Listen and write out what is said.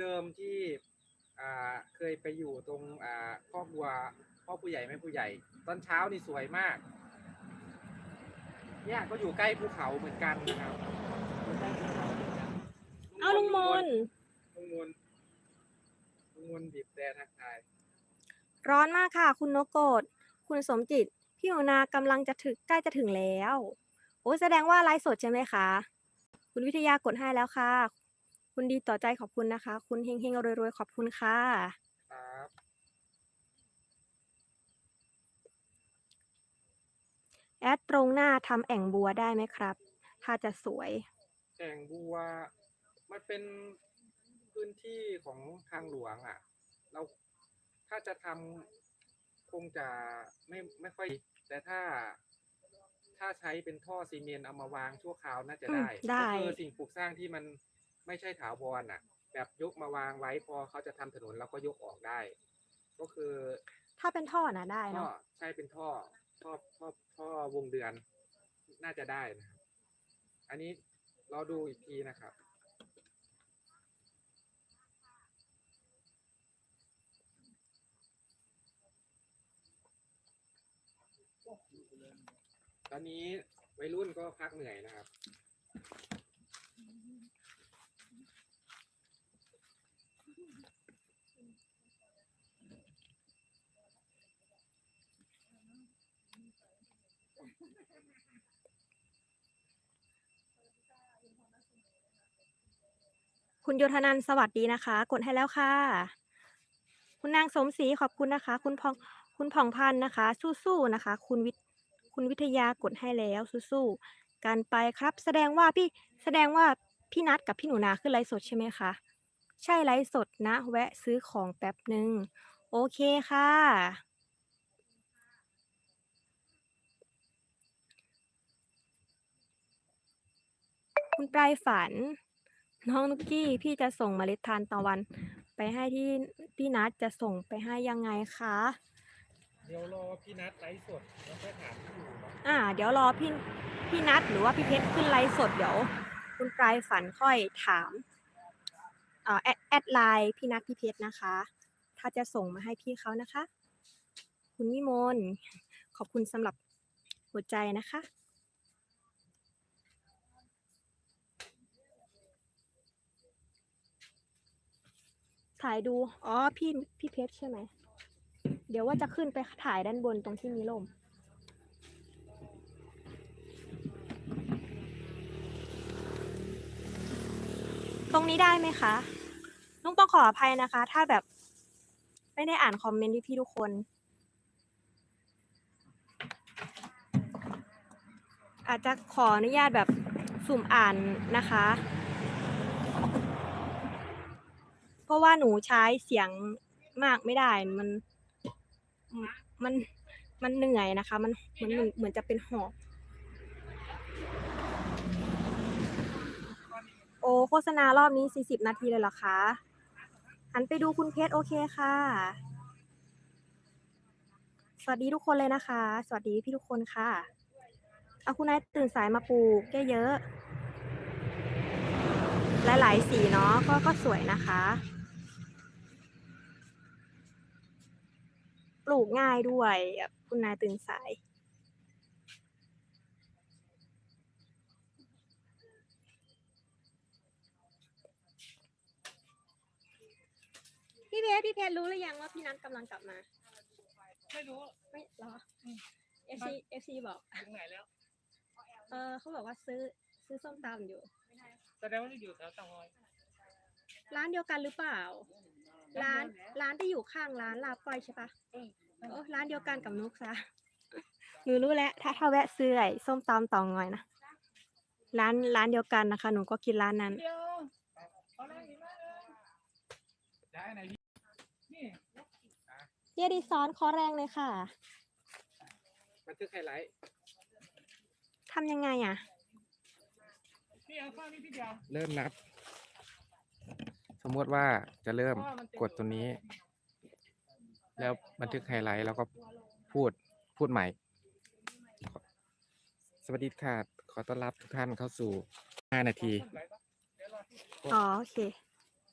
เดิมที่อ่าเคยไปอยู่ตรงอ่าพ่อบัวพ่อผู้ใหญ่แม่ผู้ใหญ่ ตอนเช้านี่สวยมาก เนี่ยก็อยู่ใกล้ภูเขาเหมือนกันนะครับอยู่ใกล้ภูเขาเหมือนกันเอาลุงมนลุงมนลุงมนบีบแต่ทักทายร้อนมากค่ะ คุณนกโกดคุณสมจิต พี่หนูนากำลังจะถึงใกล้จะถึงแล้ว โอ้แสดงว่าไลฟ์สดใช่ไหมคะ คุณวิทยากดให้แล้วค่ะ คุณดีต่อใจขอบคุณนะคะ คุณเฮงเฮงๆรวยๆ ขอบคุณค่ะ ครับแอดตรงหน้าทำแอ่งบัวได้ไหมครับ ถ้าจะสวยแก่งบัวมันเป็นพื้นที่ของทางหลวงอะ เราถ้าจะทำคงจะไม่ไม่ค่อย แต่ถ้า ถ้าใช้เป็นท่อซีเมนต์เอามาวางชั่วคราวน่าจะอืมได้ได้ ก็คือสิ่งปลูกสร้างที่มัน ไม่ใช่ถาวรอะ แบบยกมาวางไว้พอเขาจะทำถนนเราก็ยกออกได้ ก็คือ ถ้าเป็นท่อนะได้ท่อเนาะใช้เป็นท่อท่อท่อท่อวงเดือน น่าจะได้นะครับอันนี้เราดูอีกทีนะครับตอนนี้วัยรุ่นก็พักเหนื่อยนะครับ คุณโยธนันสวัสดีนะคะ กดให้แล้วค่ะ คุณนางสมศรีขอบคุณนะคะ คุณพองคุณผ่องพันธ์นะคะ สู้ๆนะคะ คุณวิทคุณวิทยากดให้แล้วสู้ๆการไปครับ แสดงว่าพี่แสดงว่าพี่นัดกับพี่หนูนาขึ้นไลฟ์สดใช่ไหมคะใช่ไลฟ์สดนะ แวะซื้อของแป๊บหนึ่งโอเคค่ะ คุณปลายฝัน น้องนุกกี้พี่จะส่งเมล็ดทานตะวัน ไปให้ที่พี่นัดจะส่งไปให้ยังไงคะ เดี๋ยวรอพี่นัดไลฟ์สดแล้วค่อยถามที่อยู่เนาะอ่า เดี๋ยวรอพี่พี่นัดหรือว่าพี่เพชรขึ้นไลฟ์สดเดี๋ยว คุณปลายฝันค่อยถามเอ่อแอดแอดไลน์พี่นัดพี่เพชรนะคะ ถ้าจะส่งมาให้พี่เขานะคะ คุณวิมลขอบคุณสำหรับหัวใจนะคะายดู อ๋อ พี่ พี่เพชรใช่ไหม เดี๋ยวว่าจะขึ้นไปถ่ายด้านบนตรงที่มีร่มตรงนี้ได้ไหมคะลุงต้องขออภัยนะคะ ถ้าแบบ ไม่ได้อ่านคอมเมนต์ที่พี่ทุกคนอาจจะขออนุญาตแบบสุ่มอ่านนะคะ เพราะว่าหนูใช้เสียงมากไม่ได้มันมันมันเหนื่อยนะคะมันมันเหมือนเหมือนจะเป็นหอบโอ้โฆษณารอบนี้ 40 นาทีเลยเหรอคะหันไปดูคุณเพชรโอเคค่ะ สวัสดีทุกคนเลยนะคะ สวัสดีพี่ทุกคนค่ะ เอาคุณนายตื่นสายมาปลูกเยอะๆหลายๆสีเนาะก็ก็สวยนะคะ ปลูกง่ายด้วยแบบคุณนายตื่นสาย พี่เพชรพี่เพชรรู้หรือยังว่าพี่นัทกำลังกลับมา ไม่รู้ไม่เหรออืม FC FC บอก ถึงไหนแล้ว เออเขาบอกว่าซื้อซื้อส้มตำอยู่ แสดงว่าอยู่แถวเตางอยร้านเดียวกันหรือเปล่า ร้านร้านที่อยู่ข้างร้านลาบก้อยใช่ปะเออโอ้ร้านเดียวกันกับนุกซะหนูรู้แล้วถ้าถ้าแวะซื้อไอ้ส้มตำเตองอยนะร้านร้านเดียวกันนะคะ หนูก็กินร้านนั้นเดียวเอาแรงอีกมากเลยได้ไหนพี่นี่เยดีซอนขอแรงเลยค่ะบันทึกไฮไลท์ทำยังไงอะนี่เอาข้าวนี่พี่เดียวเริ่มนับส มมติว่าจะเริ่มกดตัวนี้ แล้วบันทึกไฮไลท์แล้วก็พูดพูดใหม่ สวัสดีค่ะ ขอต้อนรับทุกท่านเข้าสู่ 5 นาทีเดี๋ยวรอพี่อ๋อ โอเค